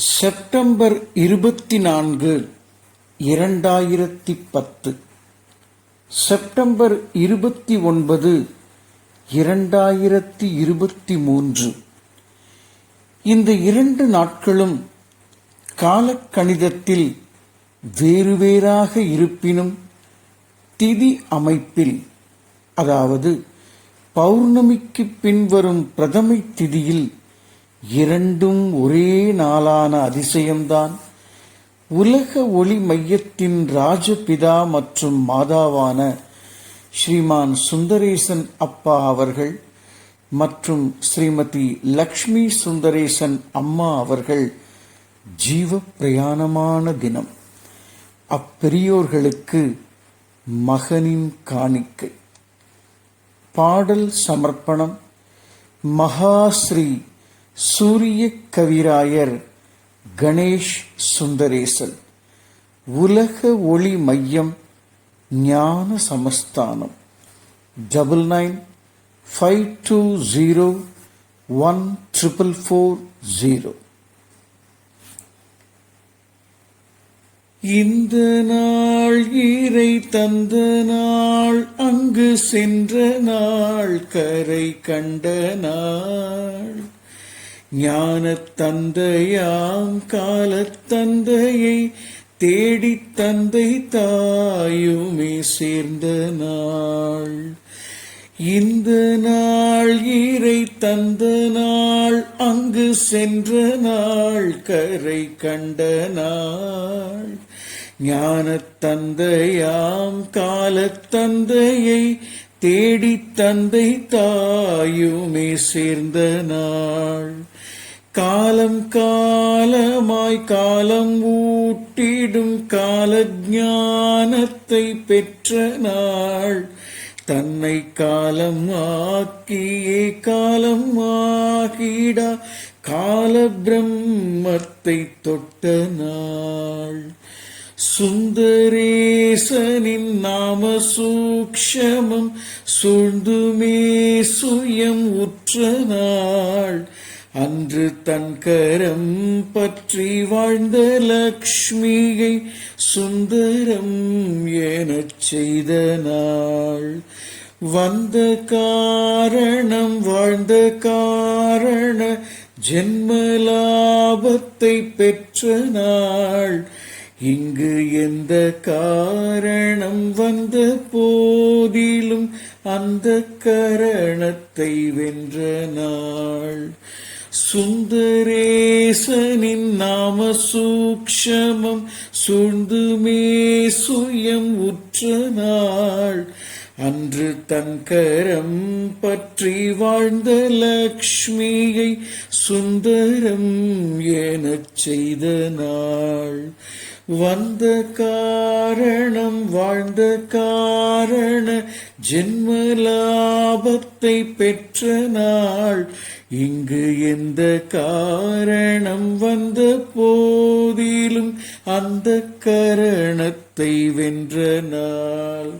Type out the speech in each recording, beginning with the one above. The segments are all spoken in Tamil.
செப்டம்பர் இருபத்தி நான்கு இரண்டாயிரத்தி பத்து. செப்டம்பர் இருபத்தி ஒன்பது இரண்டாயிரத்தி இருபத்தி மூன்று. இந்த இரண்டு நாட்களும் காலக்கணிதத்தில் வேறு வேறாக இருப்பினும் திதி அமைப்பில் அதாவது பௌர்ணமிக்கு பின்வரும் பிரதமை திதியில் இரண்டும் ஒரே நாளான அதிசயம்தான். உலக ஒளி மையத்தின் ராஜபிதா மற்றும் மாதாவான ஸ்ரீமான் சுந்தரேசன் அப்பா அவர்கள் மற்றும் ஸ்ரீமதி லக்ஷ்மி சுந்தரேசன் அம்மா அவர்கள் ஜீவ பிரயாணமான தினம். அப்பெரியோர்களுக்கு மகனின் காணிக்கை. பாடல் சமர்ப்பணம். மகாஸ்ரீ சூரிய கவிராயர் கணேஷ் சுந்தரேசன். உலக ஒளி மையம் ஞான சமஸ்தானம். Double nine five two zero one triple four zero. இந்த நாள் ஈரை தந்த நாள் அங்கு சென்ற நாள் கரை கண்ட நாள். ஞானத் தந்தையாம் காலத் தந்தையை தந்தை தாயுமே சேர்ந்த நாள். இந்த நாள் ஈரை தந்த நாள் அங்கு சென்ற நாள் கரை கண்ட நாள். ஞான தந்தையாம் காலத்தந்தையை தேடி தந்தை தாயுமே சேர்ந்த நாள். காலம் காலமாய் காலம் ஊட்டிடும் கால ஞானத்தை பெற்ற நாள். தன்னை காலம் ஆக்கியே காலம் ஆகிடா கால பிரம்மத்தை தொட்ட நாள். சுந்தரேசனின் நாம சூக்ஷமம் சூழ்ந்துமே சுயம் உற்ற நாள். அன்று தன் கரம் பற்றி வாழ்ந்த லக்ஷ்மியை சுந்தரம் எனச் செய்த நாள். வந்த காரணம் வாழ்ந்த காரண ஜென்மலாபத்தை பெற்ற நாள். இங்கு எந்த காரணம் வந்த போதிலும் அந்த கரணத்தை வென்ற நாள். சுந்தரேசனின் நாம சூக்ஷமம் சுந்துமே சுயம் உற்றனாள் அன்று தங்கரம் பற்றி வாழ்ந்த லக்ஷ்மியை சுந்தரம் எனச் செய்த நாள். வந்த காரணம் வாழ்ந்த காரண ஜென்மலாபத்தை பெற்ற நாள். இங்கு எந்த காரணம் வந்த போதிலும் அந்த கரணத்தை வென்ற நாள்.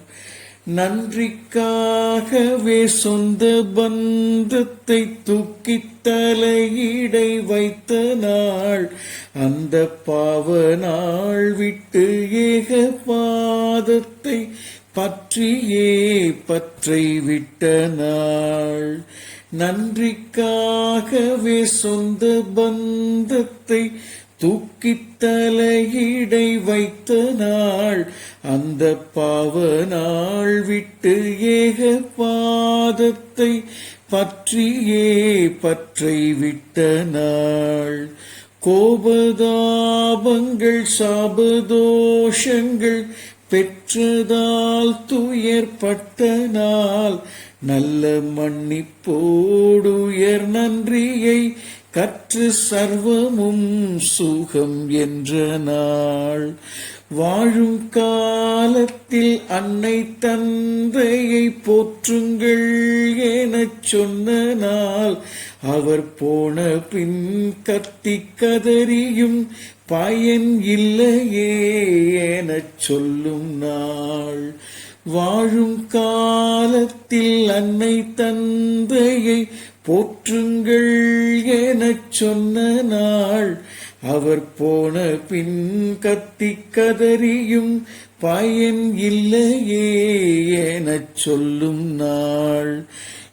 நன்றிக்காகவே சொந்த பந்தத்தை தூக்கி தலையிடை வைத்த நாள் அந்த பாவ நாள் விட்டு ஏக பாதத்தை பற்றியே பற்றை விட்ட நாள். நன்றிக்காகவே சொந்த பந்தத்தை தூக்கித்தலையிடை வைத்த நாள் அந்த பாவ நாள் விட்டு ஏக பாதத்தை பற்றியே பற்றை விட்ட நாள். கோபதாபங்கள் சாபதோஷங்கள் பெற்றதால் துயர்பட்ட நாள். நல்ல மன்னிப்போடுயர் நன்றியை கற்று சர்வமும் சுகம் என்ற நாள். வாழும் காலத்தில் அன்னை தந்தையை போற்றுங்கள் எனச் சொன்ன நாள். அவர் போன பின் கத்தி கதறியும் பயன் இல்லையே எனச் சொல்லும் நாள். வாழும் காலத்தில் அன்னை தந்தையை போற்றுங்கள் எனச் சொன்ன நாள். அவர் போன பின் கத்தி கதறியும் பயன் இல்லையே எனச் சொல்லும் நாள்.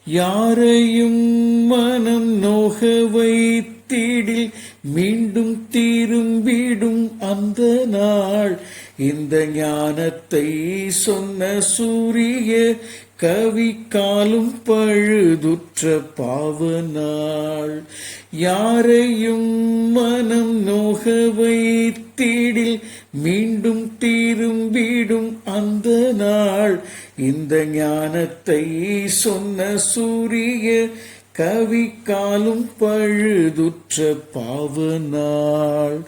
யாரையும் மனம் நோக வைத்திடில் மீண்டும் திரும்பிடும் அந்த நாள். இந்த ஞானத்தை சொன்ன சூரிய கவிக்காலும் பழுதுற்ற பாவனாள் யாரையும் மனம் நோக வைத்திடில் மீண்டும் திரும்பிடும் அந்த நாள். இந்த ஞானத்தை சொன்ன சூரிய கவிக்காலும் பழுதுற்ற பாவனாள்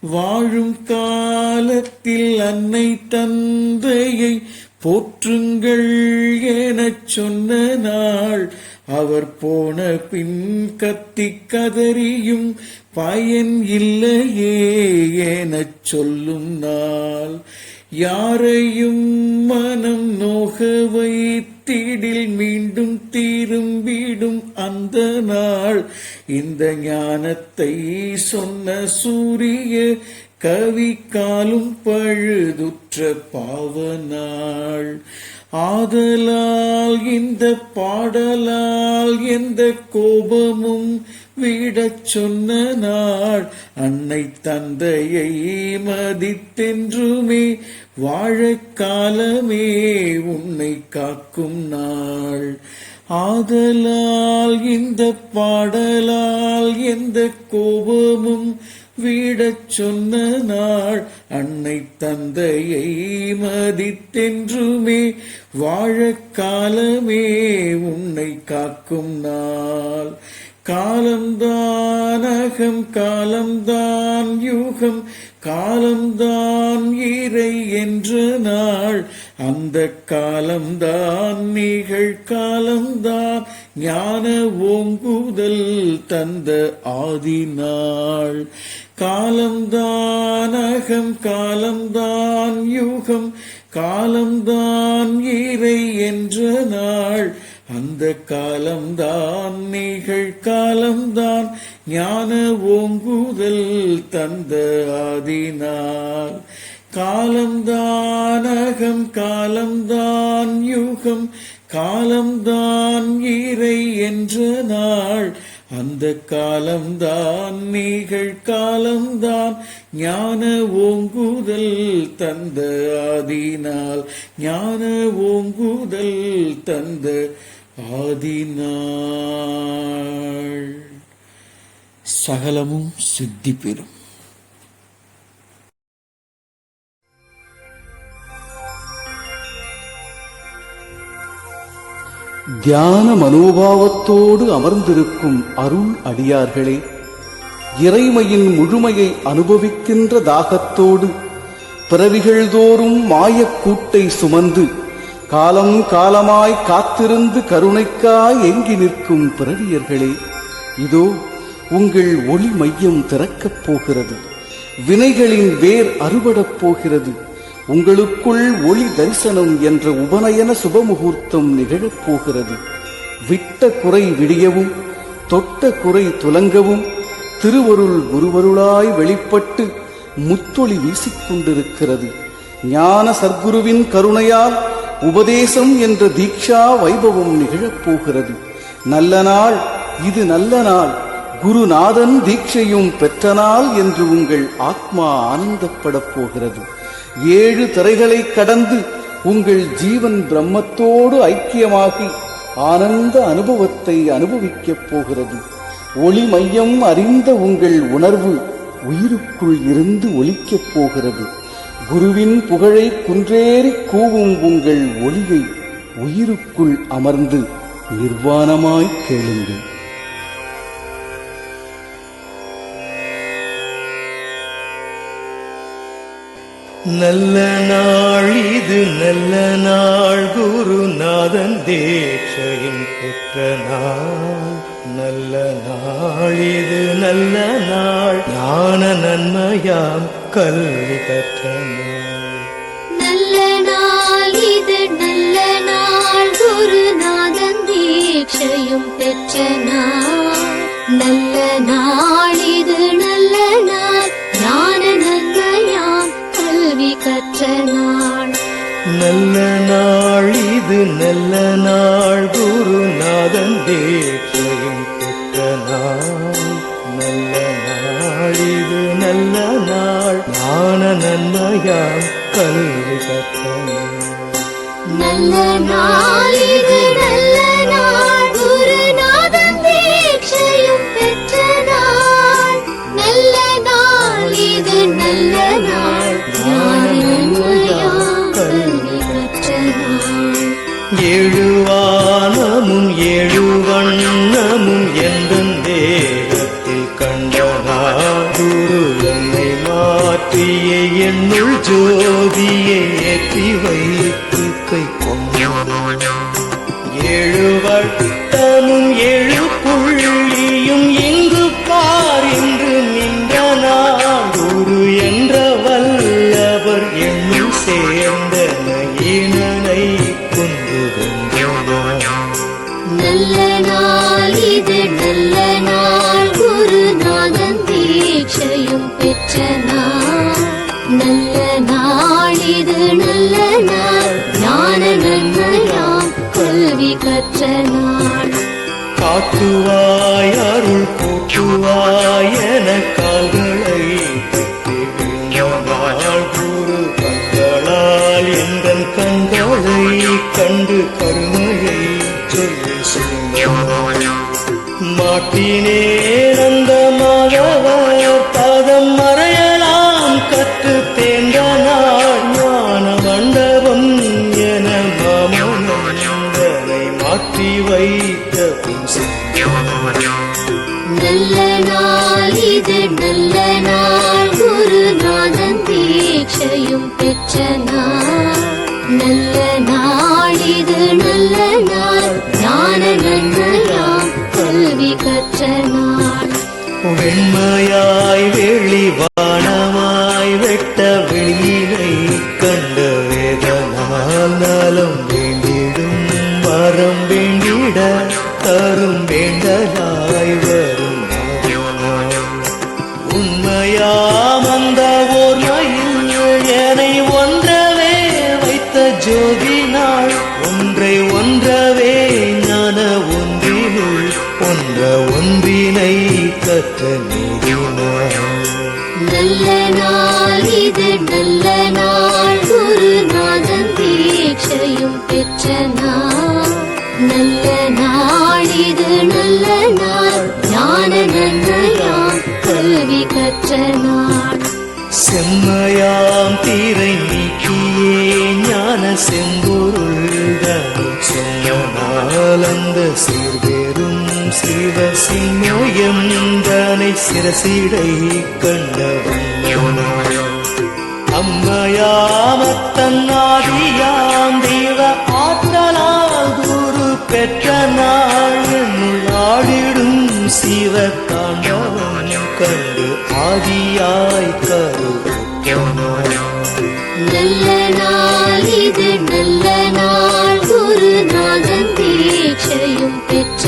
வாழும் காலத்தில் அன்னை தந்தையை போற்றுங்கள் எனச் சொன்ன நாள் அவர் போன பின் கத்தி கதறியும் பயன் இல்லையே எனச் சொல்லும் நாள். யாரையும் மனம் நோக வைத்திடில் மீண்டும் திரும்பிடும் அந்த நாள். இந்த ஞானத்தை சொன்ன சூரிய கவி காலும் பழுதுற்ற பாவனாள் ஆதலால் இந்த பாடலால் எந்த கோபமும் விடச் சொன்ன நாள். அன்னை தந்தையை மதித்தென்றுமே வாழக்காலமே உன்னை காக்கும் நாள். ஆதலால் இந்த பாடலால் எந்த கோபமும் விடச் சொன்ன நாள் அன்னை தந்தையை மதித்தென்றுமே வாழக்காலமே உன்னை காக்கும் நாள். காலம்தான் அகம் காலம்தான் யூகம் காலம்தான் இறை என்ற நாள். அந்த காலம்தான் நிகழ்காலம்தான் ஞான ஓங்குதல் தந்த ஆதி நாள். காலம்தான் அகம் காலம்தான் யூகம் காலம்தான் இறை என்ற நாள். அந்த காலம்தான் நிகழ் காலம்தான் ஞான ஓங்குதல் தந்த ஆதினால் காலம்தான் அகம் காலம்தான் யூகம் காலம்தான் இறை என்ற நாள். அந்த காலம்தான் நிகழ் காலம்தான் ஞான ஓங்குதல் தந்த ஆதினால் ஞான ஓங்குதல் தந்த ஆதினாள் சகலமும் சித்தி பெறும் தியான மனோபாவத்தோடு அமர்ந்திருக்கும் அருள் அடியார்களே இறைமையின் முழுமையை அனுபவிக்கின்ற தாகத்தோடு பிறவிகள் தோறும் மாயக்கூட்டை சுமந்து காலம் காலமாய் காத்திருந்து கருணைக்காய் எங்கி நிற்கும் பிறவியர்களே இதோ உங்கள் ஒளி மையம் திறக்கப் போகிறது வினைகளின் வேர் அறுபடப் போகிறது. உங்களுக்குள் ஒளி தரிசனம் என்ற உபநயன சுபமுகூர்த்தம் நிகழப் போகிறது. விட்ட குறை விடியவும் தொட்ட குறை துலங்கவும் திருவருள் குருவருளாய் வெளிப்பட்டு முத்தொளி வீசிக்கொண்டிருக்கிறது ஞான சர்க்குருவின் கருணையால் உபதேசம் என்ற தீக்ஷா வைபவம் நிகழப் போகிறது. நல்ல நாள் இது நல்ல நாள். குருநாதன் தீட்சையும் பெற்ற நாள் என்று உங்கள் ஆத்மா ஆனந்தப்படப் போகிறது. ஏழு திரைகளை கடந்து உங்கள் ஜீவன் பிரம்மத்தோடு ஐக்கியமாகி ஆனந்த அனுபவத்தை அனுபவிக்கப் போகிறது. ஒளி மையம் அறிந்த உங்கள் உணர்வு உயிருக்குள் இருந்து ஒலிக்கப் போகிறது. குருவின் புகழை குன்றேறி கூவும் உங்கள் ஒளியை உயிருக்குள் அமர்ந்து நிர்வாணமாய் கேளுங்கள். நல்ல நாள் இது நல்ல நாள். குருநாதன் தேட்சையின் பெற்ற நாள். நல்ல நாள் இது நல்ல நாள். ஞான நன்மையாம் கல்வி கற்ற நாள். நல்ல நாள் இது நல்ல நாள். குருநாதன் தீட்சையும் பெற்ற நாள். நல்ல நாள் இது நல்ல சற்ற நாள். நல்ல நாள் இது நல்ல நாள். குருநாதன் தேற்றையும் கெட்ட நாள். நல்ல நாள் இது நல்ல நாள். ஞான நன்மையாம் கல்வி கற்ற நல்ல நாள் ജ്യോതിയേറ്റിവേ மாட்டினேன் அந்த மாதவர் பாதம் மறையலாம் கற்று தேர்ந்த நாள். ஞான மண்டபம் என மாமனந்தனை மாற்றி வைத்த பின் நல்ல நாள் இது நல்ல நாள். குருநாதன் தீட்சையும் பெற்ற நாள். நல்ல நாள் இது நல்ல நாள். ஞான நன்மையா கல்வி கற்ற நாள் வெண்மையாய் வெளிவானமாய் வெட்ட வெளியினை கண்ட வேதனால் நலம் வேண்டிடும் வரம் தீட்சையும் நல்ல நாள் இது நல்ல நாள். ஞான நன்மையாம் கல்வி கற்ற நாள். செம்மையாம் தீரை நீக்கியே ஞான செம்பொருள் சொன்னால் அந்த சீர்வேரும் சிரசிடை கண்டவன் அம்மையாமத்தன்னாதியா ஆடிடும் கண்டு ஆதியாய் கருவுற்றனாய் நல்ல நாள் இது நல்ல நாள். குருநாதன் தீட்சையும் பெற்ற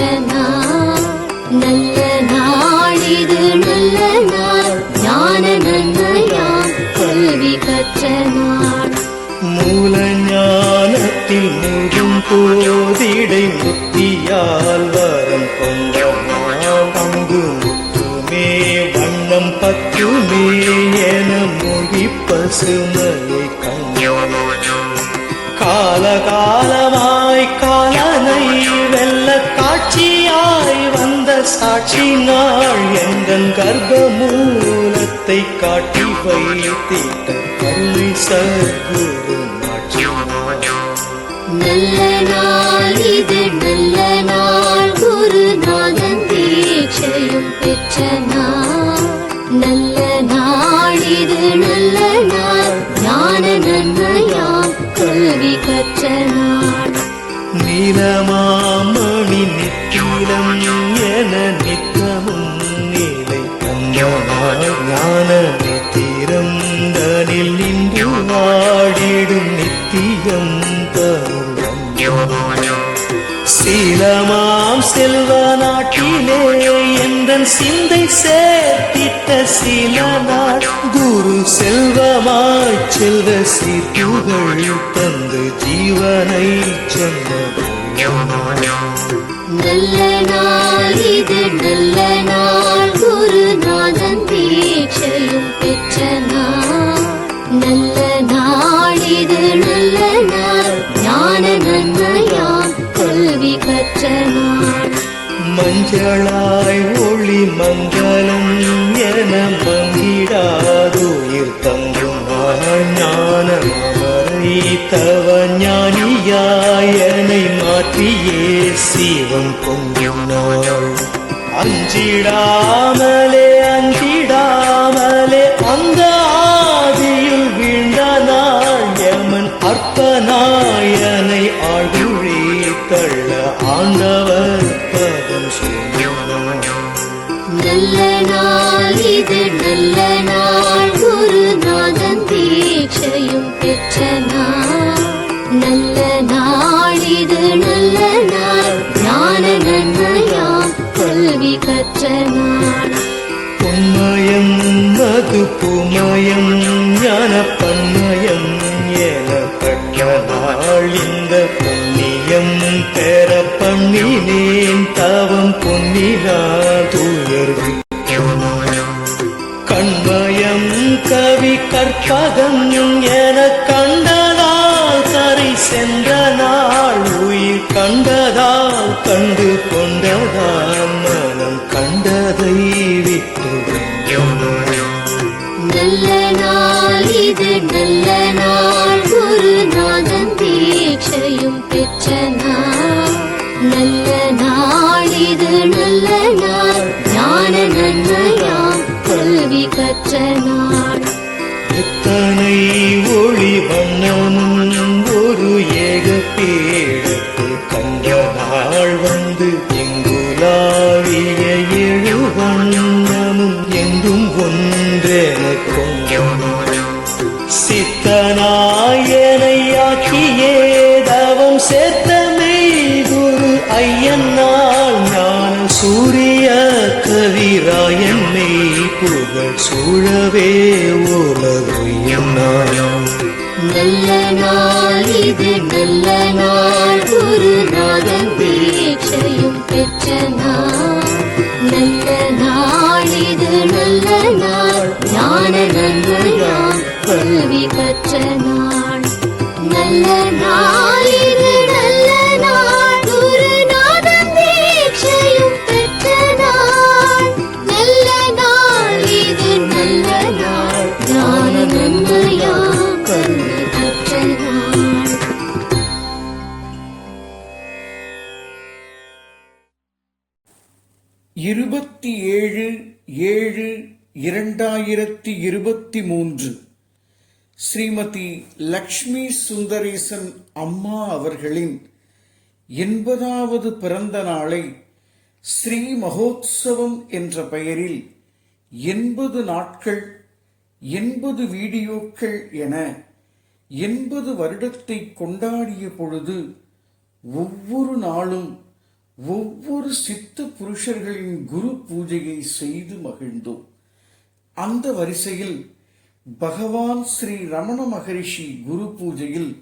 சாட்சி நாள் எங்கள் கர்ப்ப மூலத்தை காட்டி வைத்திட்ட கருணை சர்க்குரு நல்ல நாள் இது நல்ல நாள். குருநாதன் தீட்சையும் பெற்ற நாள். நல்ல நாள் இது நல்ல நாள். ஞான நன்மையாம் கல்வி கற்ற நாள். நீலமாமணி நித்திலம் என நித்தமும் நீலை தந்தனாய் ஞான நித்திரம் தனில் நின்று வாடிடும் நித்தியம் தருவம். சீலமாம் செல்வ நாட்டிலே எந்தன் சிந்தை சேர்த்திட்ட சில நாள்? குரு செல்வமாய் செல்வ சீர்ப்புகள் தந்து ஜீவனை சொன்னது நல்ல நாள் இது நல்ல நாள் குருநாதன் தீட்சையும் பெற்ற நாள் நல்ல நாள் இது நல்ல நாள் ஞான நன்மையாம் கல்வி கற்ற நாள் மஞ்சளாய் ஒளி மங்களம் என மங்கிடாதுயிர் தங்கும் ஞான மறை தவ சீவம் மாற்றியே சிவம் கற்பகம் என ஐயன்னால் நான் சூரிய கவிராயன்மை புகழ் சூழவே உலகுயன்னாம் நல்ல நாள் இது நல்ல நாள். குருநாதன் தீட்சையும் பெற்ற நாள். நல்ல நாள் இது நல்ல நாள். ஞான நன்மையாம் கல்வி கற்ற நாள். நல்ல நாள் இரண்டாயிரத்தி இருபத்தி மூன்று ஸ்ரீமதி லக்ஷ்மி சுந்தரேசன் அம்மா அவர்களின் எண்பதாவது பிறந்த நாளை ஸ்ரீ மகோத்சவம் என்ற பெயரில் எண்பது நாட்கள் எண்பது வீடியோக்கள் என எண்பது வருடத்தை கொண்டாடிய பொழுது ஒவ்வொரு நாளும் ஒவ்வொரு சித்த புருஷர்களின் குரு பூஜையை செய்து மகிழ்ந்தோம். அந்த வரிசையில் பகவான் ஸ்ரீ ரமண மகரிஷி குரு பூஜையில்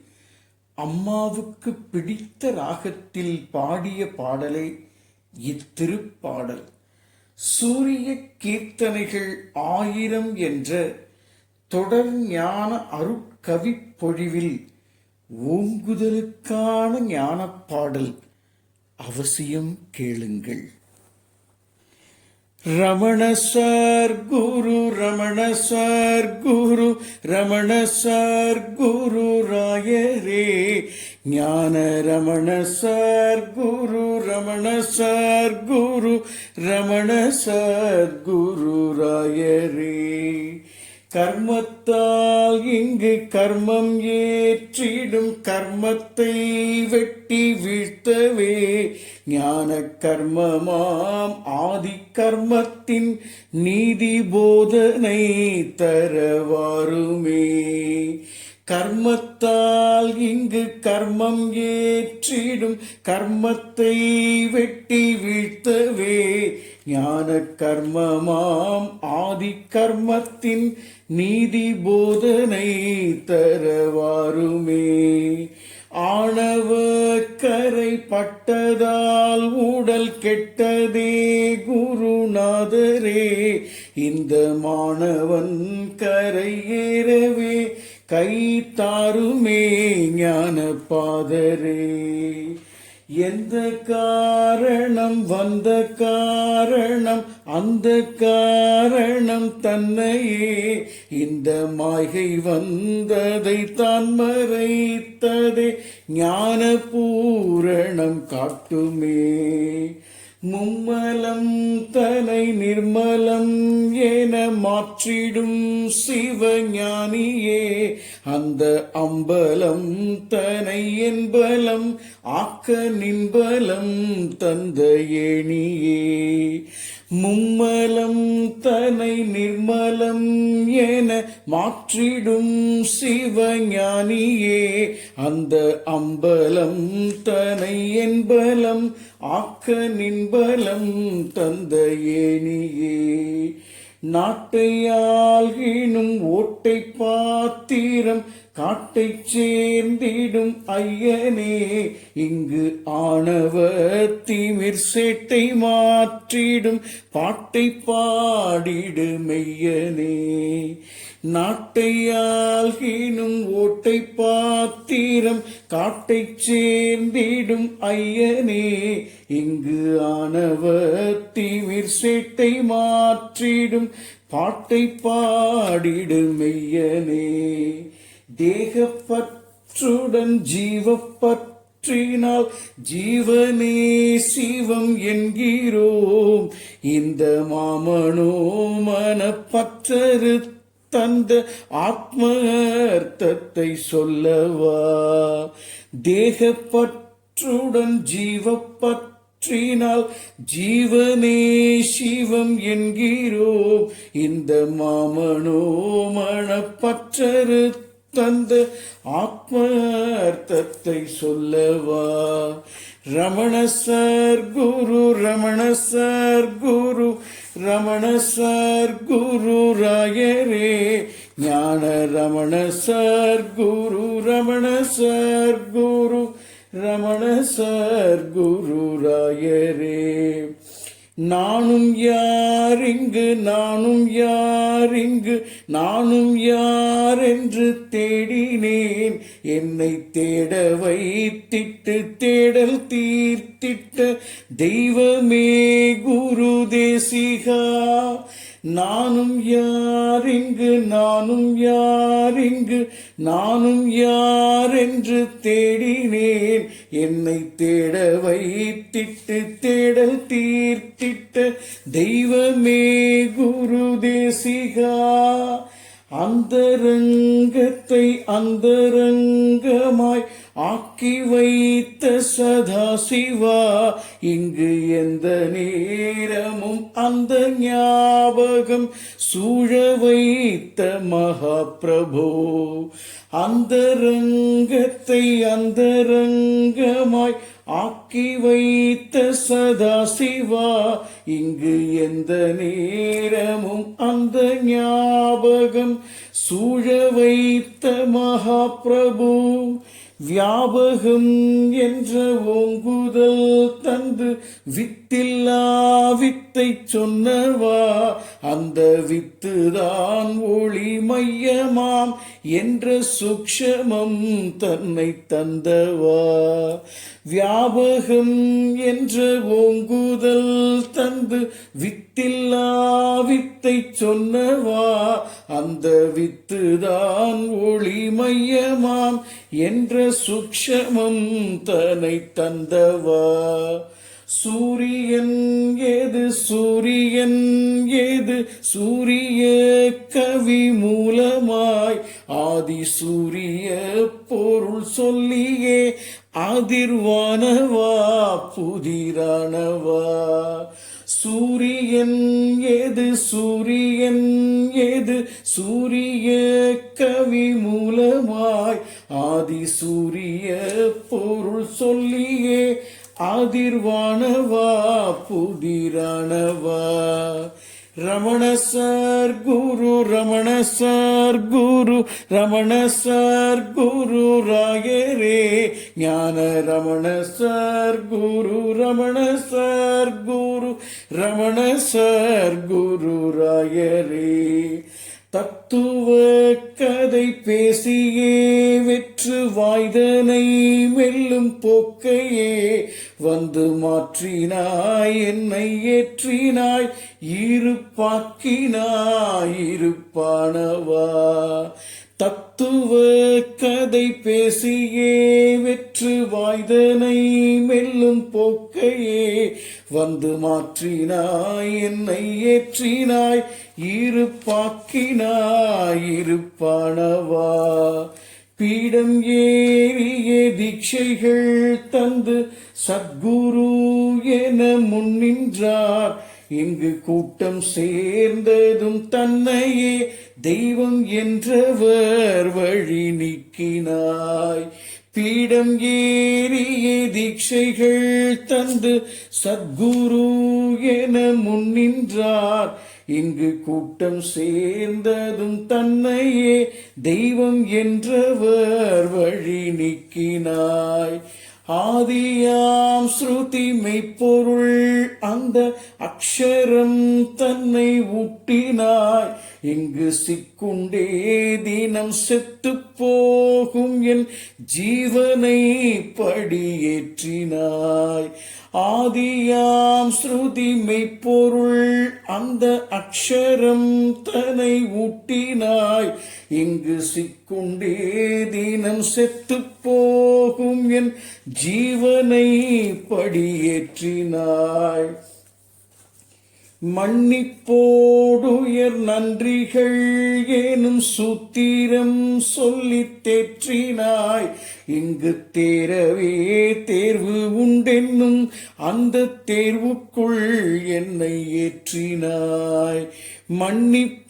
அம்மாவுக்கு பிடித்த ராகத்தில் பாடிய பாடலே இத்திருப்பாடல். சூரிய கீர்த்தனைகள் ஆயிரம் என்ற தொடர் ஞான அருட்கவிப் பொழிவில் ஓங்குதலுக்கான ஞானப்பாடல் அவசியம் கேளுங்கள். ரமண குரு ரமண குரு ரமண குரு ராயரே. ஞான ரமண குரு ரமண குரு ரமண குரு ராயரே. கர்மத்தால் இங்கு கர்மம் ஏற்றிடும் கர்மத்தை வெட்டி வீழ்த்தவே ஞான கர்மமாம் ஆதி கர்மத்தின் நீதி போதனை தரவாருமே. கர்மத்தால் இங்கு கர்மம் ஏற்றிடும். கர்மத்தை வெட்டி வீழ்த்தவே ஞான கர்மமாம். ஆதி கர்மத்தின் நீதி போதனை தரவாருமே. ஆணவ கரை பட்டதால் உடல் கெட்டதே குருநாதரே. இந்த மாணவன் கரையேறவே கை தாருமே ஞான பாதரே எந்த காரணம் வந்த காரணம் அந்த காரணம் தன்னையே. இந்த மாய்கை வந்ததை தான் மறைத்ததே. ஞான பூரணம் காட்டுமே. மும்மலம் தலை நிர்மலம் என மாற்றிடும் சிவஞானியே. அந்த அம்பலம் தனை என்பலம் ஆக்க நின்பலம் தந்த ஏணியே. மும்மலம் தனை நிர்மலம் என மாற்றிடும் சிவஞானியே. அந்த அம்பலம் தனை என்பலம் ஆக்க நின்பலம் தந்த ஏனியே நாட்டையாள்கினும் ஓட்டை பாத்திரம் காட்டைச் சேர்ந்திடும் ஐயனே இங்கு ஆணவ திமிர் சேட்டை மாற்றிடும் பாட்டை பாடிடு மெய்யனே. நாட்டையாள்கினும் ஓட்டை பாத்திரம் காட்டைச் சேர்ந்திடும் ஐயனே இங்கு ஆணவ திமிர் சேட்டை மாற்றிடும் பாட்டை பாடிடு மெய்யனே. தேகப்பற்றுடன் ஜீவப்பற்றினால் ஜீவனே சிவம் என்கிறோம். இந்த மாமனோ மனப்பற்றறு தந்த ஆத்மர்த்தத்தை சொல்லவா? தேகப்பற்றுடன் ஜீவப்பற்றினால் ஜீவனே சிவம் என்கிறோம். இந்த மாமனோ மனப்பற்றரு தந்த ஆத்மார்த்தத்தை சொல்லவா? ரமண சார் குரு ரமண சார் குரு ரமண சார் குரு ராயரே. ஞான ரமண சார் குரு ரமண சார் குரு ரமண சார் குரு ராயரே. நானும் யாரிங்கு நானும் யாரிங்கு நானும் யார் என்று தேடினேன். என்னை தேட வைத்திட்டு தேடல் தீர்த்திட்ட தெய்வமே குரு தேசிகா. நானும் யாரிங்கு நானும் யாரிங்கு நானும் யார் என்று தேடினேன். என்னை தேட வைத்திட்டு தேடல் தீர்த்திட்ட தெய்வமே குரு தேசிகா. அந்தரங்கத்தை அந்தரங்கமாய் ஆக்கி வைத்த சதாசிவா இங்கு எந்த நேரமும் அந்த ஞாபகம் சூழ வைத்த மகாபிரபோ. அந்தரங்கத்தை அந்தரங்கமாய் ஆக்கி வைத்த சதாசிவா இங்கு எந்த நேரமும் அந்த ஞாபகம். சூழ வைத்த மகாபிரபு வியாபகம் என்ற ஓங்குதல் தந்து வித்தில்லா வித்தை சொன்னவா அந்த வித்துதான் ஒளி மையமாம் என்ற சுக்ஷமம் தன்னை தந்தவா. வியாபகம் என்று ஓங்குதல் தந்து வித்தில்லா வித்தை சொன்னவா அந்த வித்துதான் ஒளி மையமாம் என்ற சுக்ஷமம் தன்னை தந்தவா. சூரியன் ஏது சூரியன் ஏது சூரிய கவி மூலமாய் ஆதி சூரிய பொருள் சொல்லியே அதிர்வானவா புதிரானவா? சூரியன் எது சூரியன் எது சூரிய கவி மூலமாய் ஆதி சூரிய பொருள் சொல்லியே அதிர்வானவா புதிரானவா? ரமண சார் குரு ரமண சார் குரு ரமண சார் குரு ராயரே. ஞான ரமண சார் குரு ரமண சார் குரு ரமண சார் குரு ராயரே. தத்துவ கதை பேசியே வெற்று வாய்தனை வெல்லும் போக்கையே வந்து மாற்றினாய் என்னை ஏற்றினாய் இருப்பாக்கினாய் இருப்பானவா? தத்துவ கதை பேசியே வெற்று வாய்தனை மெல்லும் போக்கையே வந்து மாற்றினாய் என்னை ஏற்றினாய் இருப்பாக்கினாய் இருப்பானவா? பீடம் ஏறிய தீட்சைகள் தந்து சத்குரு என முன்னின்றார். இங்கு கூட்டம் சேர்ந்ததும் தன்னையே தெய்வம் என்றவர் வழி நீக்கினாய். பீடம் ஏறிய தீட்சைகள் தந்து சத்குரு என முன்னின்றார். இங்கு கூட்டம் சேர்ந்ததும் தன்னையே தெய்வம் என்றவர் வழி நீக்கினாய். ஆதியாம் ஸ்ருதி மெய்ப்பொருள் அந்த அக்ஷரம் தன்னை ஊட்டினாய். இங்கு சிக்குண்டே தினம் செத்து போகும் என் ஜீவனை படியேற்றினாய். ஆதியாம் ஸ்ருதி மெய்ப்பொருள் அந்த அக்ஷரம் தன்னை ஊட்டினாய். இங்கு சிக்குண்டே தினம் செத்து போகும் என் ஜீவனை படியேற்றினாய். மன்னிப்போடுயர் நன்றிகள் ஏனும் சூத்திரம் சொல்லித் தேற்றினாய். இங்கு தேரவே தேர்வு உண்டென்னும் அந்த தேர்வுக்குள் என்னை ஏற்றினாய். மன்னிப்போடுயர்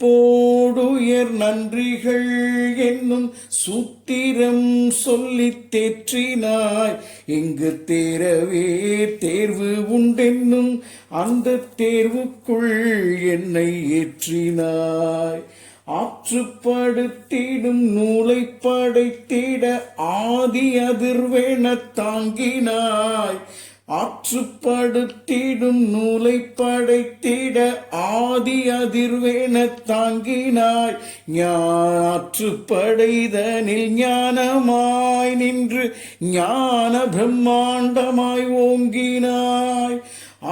நன்றிகள் என்னும் சூத்திரம் சொல்லித் தேற்றினாய். இங்கு தேரவே தேர்வு உண்டென்னும் அந்த தேர்வுக்குள் என்னை ஏற்றினாய். ஆற்றுப்படுத்திடும் நூலை படைத்திட ஆதி அதிர்வேண தாங்கினாய். ஆற்றுப்படுத்திடும் நூலை படைத்திட ஆதி அதிர்வேன தாங்கினாய். ஞாற்றுப்படைதனில் ஞானமாய் நின்று ஞான பிரம்மாண்டமாய் ஓங்கினாய்.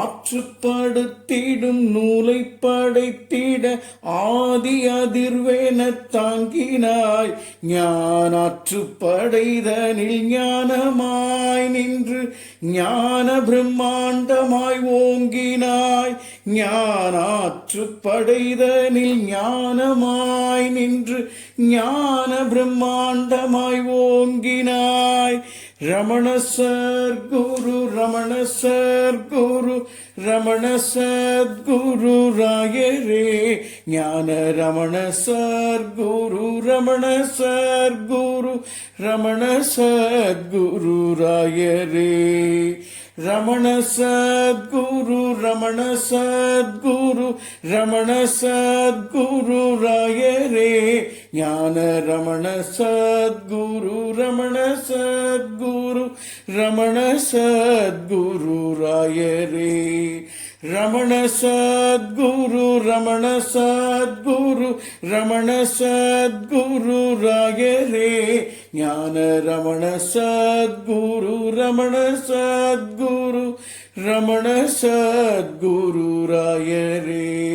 ஆற்றுப்படுத்திடும் நூலை படைத்திட ஆதி அதிர்வேன தாங்கினாய். ஞானாற்று படைதனில் ஞானமாய் நின்று ஞான பிரம்மாண்டமாய் ஓங்கினாய். ஞானாற்று படைதனில் ஞானமாய் நின்று ஞான பிரம்மாண்டமாய் ஓங்கினாய். ரமண சர் குரு ரமண சர் குரு ரமண சத்குரு ராயரே. ஞான ரமண சர் குரு ரமண சர் குரு ரமண சத்குரு ராயரே. ரமண சத்குரு ரமண சத்குரு ரமண சத்குரு ராயரே. ஞான ரமண சத்குரு ரமண சத்குரு ரமண சத்குரு ராயரே. ரமண சத்குரு ரமண சத்குரு ரமண சத்குரு ராயரே. ஞான ரமண சத்குரு ரமண சத்குரு ரமண சத்குரு ராயரே.